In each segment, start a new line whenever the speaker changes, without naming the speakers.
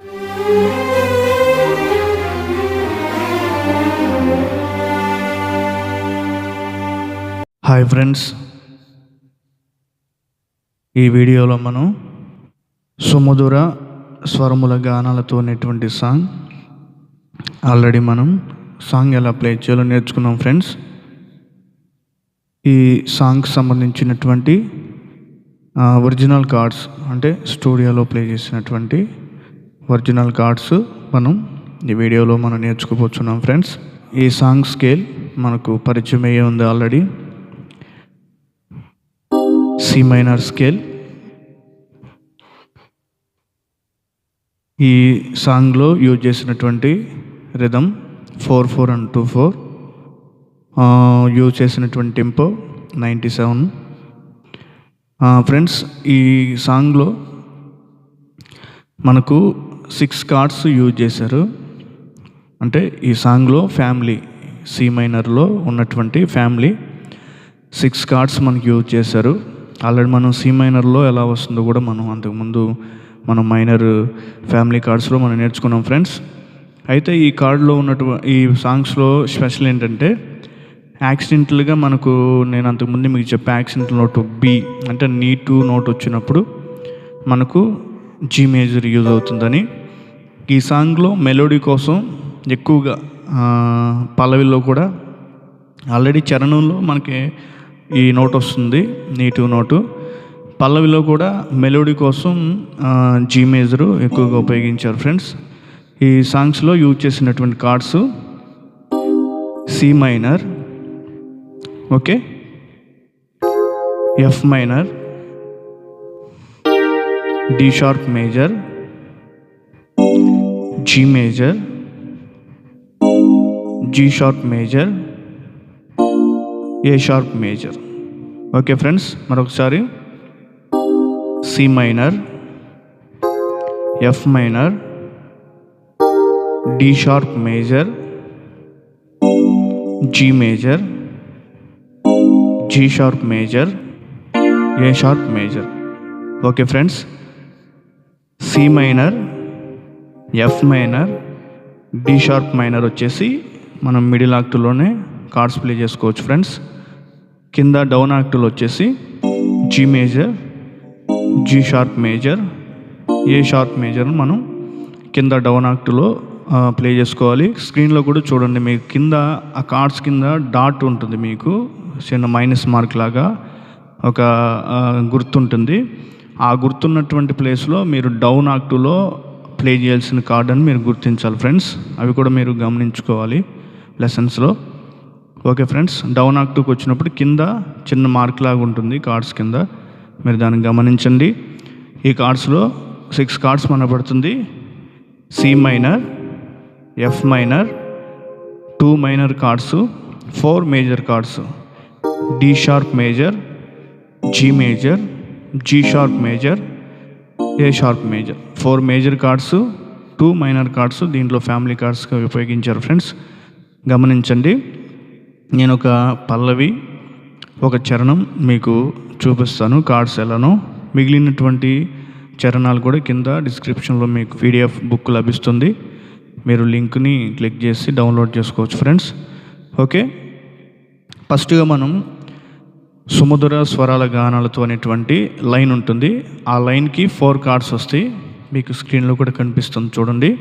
Hi friends. ఈ వీడియోలో మనం సుమధుర స్వరముల గానాలతో ఉన్నటువంటి సాంగ్. ఆల్రెడీ మనం సాంగ్ ఎలా ప్లే చేయాలో నేర్చుకున్నాం ఫ్రెండ్స్. ఈ సాంగ్ సంబంధించినటువంటి ఒరిజినల్ కార్డ్స్ అంటే స్టూడియోలో ప్లే చేసినటువంటి ఒరిజినల్ కార్డ్స్ మనం ఈ వీడియోలో మనం నేర్చుకోబోతున్నాం ఫ్రెండ్స్. ఈ సాంగ్ స్కేల్ మనకు పరిచయం అయ్యే ఉంది ఆల్రెడీ. C minor scale. ఈ సాంగ్లో యూజ్ చేసినటువంటి rhythm four four and two four. Use చేసినటువంటి టెంపో నైంటీ సెవెన్. ఫ్రెండ్స్ ఈ సాంగ్లో మనకు సిక్స్ కార్డ్స్ యూజ్ చేశారు. అంటే ఈ సాంగ్లో ఫ్యామిలీ సి మైనర్లో ఉన్నటువంటి ఫ్యామిలీ సిక్స్ కార్డ్స్ మనకి యూజ్ చేశారు. ఆల్రెడీ మనం సి మైనర్లో ఎలా వస్తుందో కూడా మనం అంతకుముందు మనం మైనర్ ఫ్యామిలీ కార్డ్స్లో మనం నేర్చుకున్నాం ఫ్రెండ్స్. అయితే ఈ కార్డులో ఉన్నటువంటి ఈ సాంగ్స్లో స్పెషల్ ఏంటంటే యాక్సిడెంటల్గా మనకు నేను అంతకుముందు మీకు చెప్పే యాక్సిడెంటల్ నోట్ బి అంటే నీటు నోట్ వచ్చినప్పుడు మనకు జీ మేజర్ యూజ్ అవుతుందని. ఈ సాంగ్లో మెలోడీ కోసం ఎక్కువగా పల్లవిలో కూడా ఆల్రెడీ చరణంలో మనకి ఈ నోట్ వస్తుంది నీటు నోటు. పల్లవిలో కూడా మెలోడీ కోసం జీ మేజరు ఎక్కువగా ఉపయోగించారు ఫ్రెండ్స్. ఈ సాంగ్స్లో యూజ్ చేసినటువంటి chords C minor okay? F minor D sharp major G major G sharp major A sharp major okay friends మరొకసారి C minor F minor D sharp major G major G sharp major A sharp major okay friends C minor F minor D sharp minor వచ్చేసి మనం middle ఆక్టులోనే chords play చేసుకోవచ్చు friends కింద down ఆక్టులు వచ్చేసి G major G sharp major A sharp major మనం కింద down ఆక్టులో ప్లే చేసుకోవాలి. స్క్రీన్లో కూడా చూడండి మీకు కింద ఆ కార్డ్స్ కింద డాట్ ఉంటుంది మీకు. చిన్న మైనస్ మార్క్ లాగా ఒక గుర్తుంటుంది. ఆ గుర్తున్నటువంటి ప్లేస్లో మీరు డౌన్ ఆక్టులో ప్లే చేయాల్సిన కార్డ్ అని మీరు గుర్తించాలి ఫ్రెండ్స్ అవి కూడా మీరు గమనించుకోవాలి లెసన్స్లో ఓకే ఫ్రెండ్స్ డౌన్ ఆక్టుకు వచ్చినప్పుడు కింద చిన్న మార్క్ లాగా ఉంటుంది కార్డ్స్ కింద. మీరు దాన్ని గమనించండి. ఈ కార్డ్స్లో సిక్స్ కార్డ్స్ మన పడుతుంది C minor F minor two minor chords four major chords D sharp major G major G sharp major A sharp major? Four major chords two minor chords దీంట్లో ఫ్యామిలీ కార్డ్స్గా ఉపయోగించారు ఫ్రెండ్స్. గమనించండి నేను ఒక పల్లవి ఒక చరణం మీకు చూపిస్తాను కార్డ్స్ ఎలానో. మిగిలినటువంటి చరణాలు కూడా కింద డిస్క్రిప్షన్లో మీకు పీడిఎఫ్ బుక్ లభిస్తుంది. మీరు లింక్ని క్లిక్ చేసి డౌన్లోడ్ చేసుకోవచ్చు ఫ్రెండ్స్. ఓకే? ఫస్ట్గా మనం సుమధుర స్వరాల గానాలతో అనేటువంటి లైన్ ఉంటుంది. ఆ లైన్కి ఫోర్ కార్డ్స్ వస్తాయి. మీకు స్క్రీన్లో కూడా కనిపిస్తుంది చూడండి.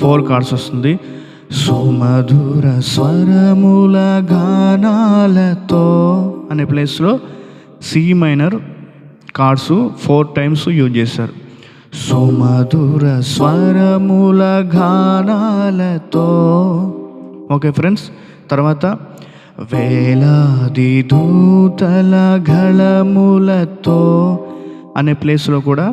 ఫోర్ కార్డ్స్ వస్తుంది. సుమధుర స్వరముల గానాలతో అనే ప్లేస్లో C minor chords four times use చేశారు. సుమధుర స్వరముల గానాలతో. ఓకే ఫ్రెండ్స్ తర్వాత వేలాది దూతల గళములతో అనే ప్లేస్లో కూడా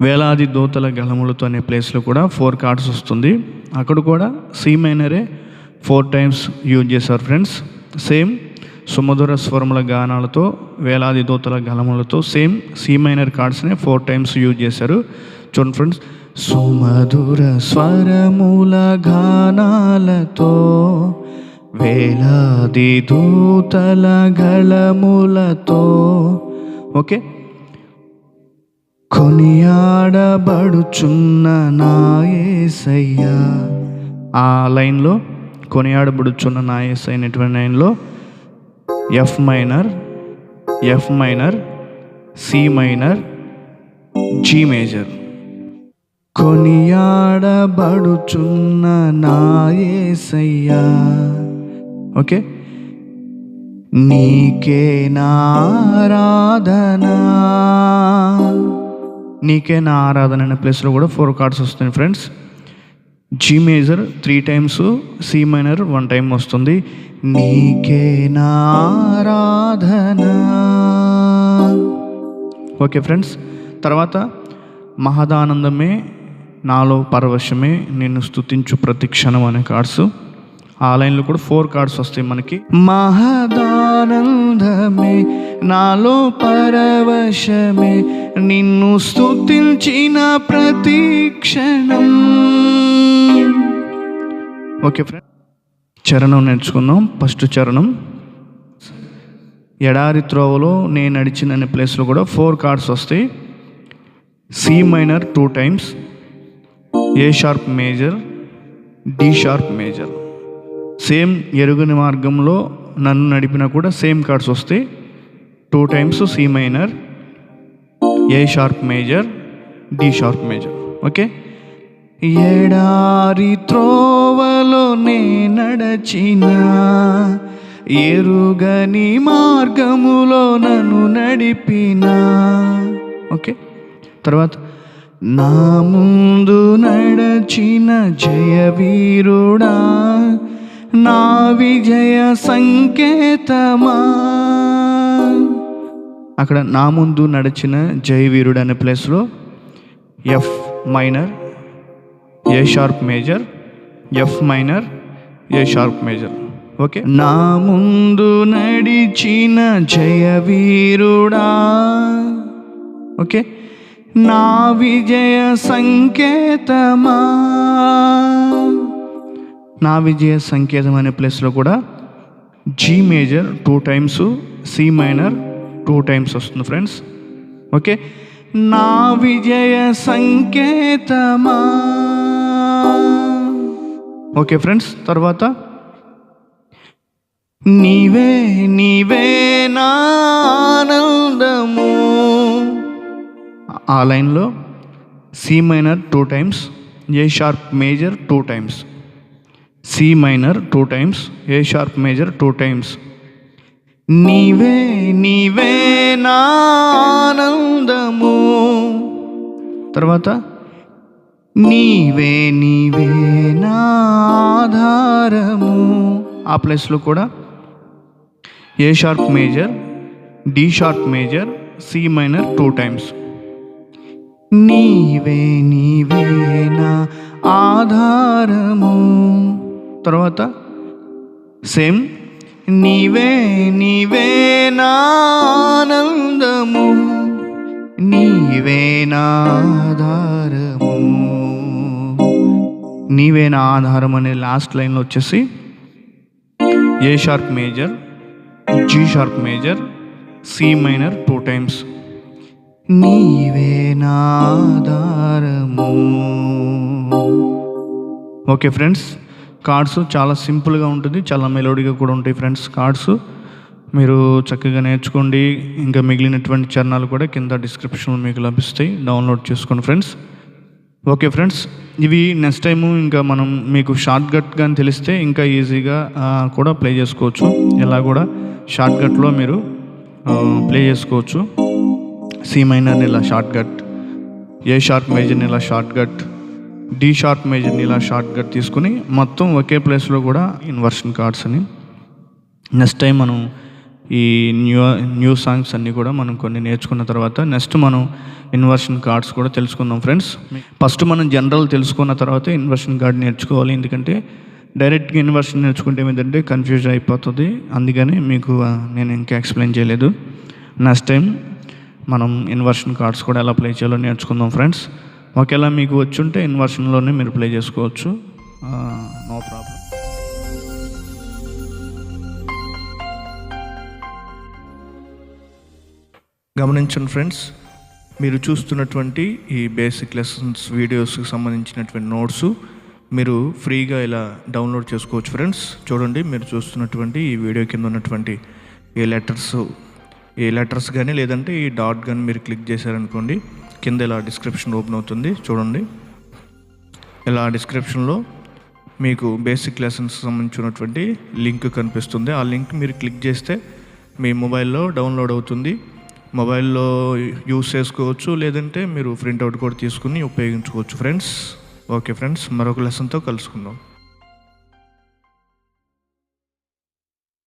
వేలాది దూతల గళములతో అనే ప్లేస్లో కూడా ఫోర్ కార్డ్స్ వస్తుంది. అక్కడ కూడా సి మైనరే ఫోర్ టైమ్స్ యూజ్ చేశారు ఫ్రెండ్స్. సేమ్ సుమధుర స్వరముల గానాలతో వేలాది దూతల గళములతో సేమ్ సి మైనర్ కార్డ్స్నే ఫోర్ టైమ్స్ యూజ్ చేశారు. చూడండి ఫ్రెండ్స్. సుమధుర స్వరముల గానాలతో వేలాది దూతల గళములతో ఓకే? కొనియాడబడుచున్న నాయేసయ్యా. ఆ లైన్లో కొనియాడబడుచున్న నాయస్ అయినటువంటి లైన్లో F minor F minor C minor G major కొనియాడబడుచున్న నాయసయ్యా. ఓకే? నీకే నారాధన. నీకే నా ఆరాధన అనే ప్లేస్లో కూడా ఫోర్ కార్డ్స్ వస్తుంది friends G major three times C minor one time వస్తుంది. నీకే నారాధనా. ఓకే ఫ్రెండ్స్ తర్వాత మహదానందమే నాలో పరవశమే నేను స్తుతించు ప్రతి క్షణం అనే కార్డ్స్ ఆ లైన్లో కూడా ఫోర్ కార్డ్స్ వస్తాయి మనకి. మహదానందమే నాలో పరవశమే నిన్ను స్తుతించిన ప్రతి క్షణం. ఓకే ఫ్రెండ్ చరణం నేర్చుకుందాం. ఫస్ట్ చరణం. ఎడారి త్రోవలో నేను నడిచిన అనే ప్లేస్లో కూడా ఫోర్ కార్డ్స్ వస్తాయి. C minor two times A sharp major D sharp major. Same ఎరుగుని మార్గంలో నన్ను నడిపినా కూడా సేమ్ కార్డ్స్ వస్తాయి two times C minor A sharp major D sharp major. Okay? ఎడారి త్రోవలో నే నడచిన ఎరుగని మార్గములో నన్ను నడిపిన. ఓకే? తర్వాత నా ముందు నడచిన జయ వీరుడా నా విజయ సంకేతమా? అక్కడ నా ముందు నడిచిన జయవీరుడు అనే ప్లేస్లో F minor A sharp major F minor A sharp major okay నా ముందు నడిచిన జయ వీరుడా ఓకే నా విజయ సంకేతమా? నా విజయ సంకేతం అనే ప్లేస్లో కూడా G major two times C minor two times వస్తుంది ఫ్రెండ్స్. ఓకే? నా విజయ సంకేతమా? ఓకే ఫ్రెండ్స్ తర్వాత నీవే నీవే నానందము ఆ లైన్లో C minor two times A sharp major two times C minor two times A sharp major two times నీవే నీవే నా ఆనందము తర్వాత నీవే నీవే నా ఆధారము ఆ ప్లేస్లో కూడా A sharp major D sharp major C minor two times నీవే నీవే నా ఆధారము తర్వాత సేమ్ నీవే నీవే నానందము నీవే నాధారము నీవే నా ఆధారం అనే లాస్ట్ లైన్లో వచ్చేసి A sharp major G sharp major C minor two times నీవే నాధారము ఓకే ఫ్రెండ్స్ కార్డ్స్ చాలా సింపుల్గా ఉంటుంది చాలా మెలోడీగా కూడా ఉంటాయి ఫ్రెండ్స్ కార్డ్స్. మీరు చక్కగా నేర్చుకోండి ఇంకా మిగిలినటువంటి చరణాలు కూడా కింద డిస్క్రిప్షన్లో మీకు లభిస్తాయి డౌన్లోడ్ చేసుకోండి ఫ్రెండ్స్. ఓకే ఫ్రెండ్స్ ఇవి నెక్స్ట్ టైము ఇంకా మనం మీకు షార్ట్ కట్ తెలిస్తే ఇంకా ఈజీగా కూడా ప్లే చేసుకోవచ్చు. ఎలా కూడా షార్ట్ కట్లో మీరు ప్లే చేసుకోవచ్చు. సి మైనర్ని ఇలా షార్ట్ కట్ ఏ షార్ప్ మేజర్ని ఇలా షార్ట్ కట్ డి షార్ప్ మేజర్ని ఇలా షార్ట్ కట్ తీసుకుని మొత్తం ఒకే ప్లేస్లో కూడా ఇన్వర్షన్ కార్డ్స్ అని. నెక్స్ట్ టైం మనం ఈ న్యూ న్యూ సాంగ్స్ అన్నీ కూడా మనం కొన్ని నేర్చుకున్న తర్వాత నెక్స్ట్ మనం ఇన్వర్షన్ కార్డ్స్ కూడా తెలుసుకుందాం ఫ్రెండ్స్ ఫస్ట్ మనం జనరల్ తెలుసుకున్న తర్వాత ఇన్వర్షన్ కార్డ్ నేర్చుకోవాలి. ఎందుకంటే డైరెక్ట్గా ఇన్వర్షన్ నేర్చుకుంటే ఏమిటంటే కన్ఫ్యూజ్ అయిపోతుంది. అందుకని మీకు నేను ఇంకా ఎక్స్ప్లెయిన్ చేయలేదు. నెక్స్ట్ టైం మనం ఇన్వర్షన్ కార్డ్స్ కూడా ఎలా ప్లే చేయాలో నేర్చుకుందాం ఫ్రెండ్స్ ఒకవేళ మీకు వచ్చుంటే ఇన్వర్షన్లోనే మీరు ప్లే చేసుకోవచ్చు. No problem. గమనించండి ఫ్రెండ్స్ మీరు చూస్తున్నటువంటి ఈ బేసిక్ లెసన్స్ వీడియోస్కి సంబంధించినటువంటి నోట్స్ మీరు ఫ్రీగా ఇలా డౌన్లోడ్ చేసుకోవచ్చు ఫ్రెండ్స్. చూడండి మీరు చూస్తున్నటువంటి ఈ వీడియో కింద ఉన్నటువంటి ఈ లెటర్స్ ఈ లెటర్స్ కానీ లేదంటే ఈ డాట్ కానీ మీరు క్లిక్ చేశారనుకోండి కింద ఇలా డిస్క్రిప్షన్ ఓపెన్ అవుతుంది చూడండి. ఇలా డిస్క్రిప్షన్లో మీకు బేసిక్ లెసన్స్ సంబంధించినటువంటి లింక్ కనిపిస్తుంది. ఆ లింక్ మీరు క్లిక్ చేస్తే మీ మొబైల్లో డౌన్లోడ్ అవుతుంది. మొబైల్లో యూస్ చేసుకోవచ్చు లేదంటే మీరు ప్రింట్అవుట్ కూడా తీసుకుని ఉపయోగించుకోవచ్చు. ఫ్రెండ్స్ ఓకే ఫ్రెండ్స్ మరొక లెసన్తో కలుసుకుందాం.